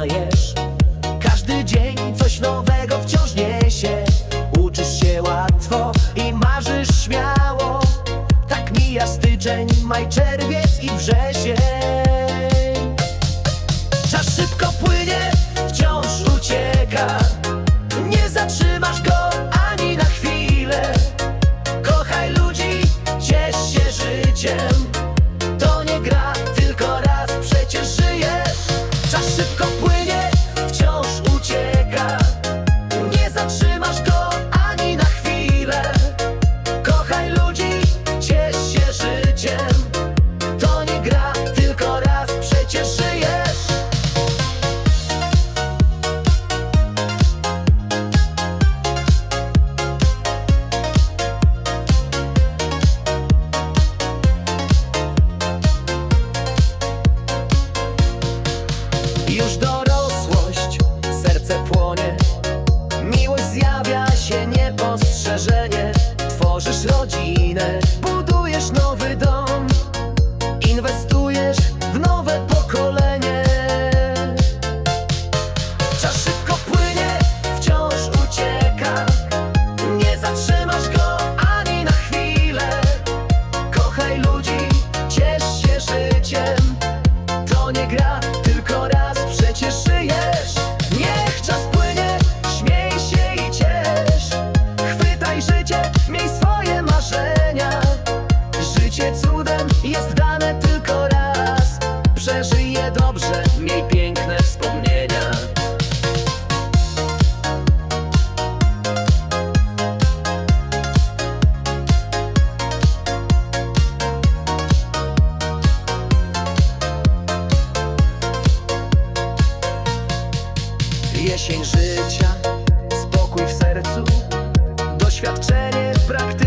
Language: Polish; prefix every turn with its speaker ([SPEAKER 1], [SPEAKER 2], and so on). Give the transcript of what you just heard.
[SPEAKER 1] poznajesz Każdy dzień coś nowego wciąż niesie. Uczysz się łatwo i marzysz śmiało. Tak mija styczeń, maj, czerwiec i wrzesień. Czas szybko płynie, wciąż ucieka. Nie zatrzymasz go ani na chwilę. Kochaj ludzi, ciesz się życiem. To nie gra, tylko raz przecież żyjesz. Czas szybko и ждать. Jesień życia, spokój w sercu, doświadczenie praktyki.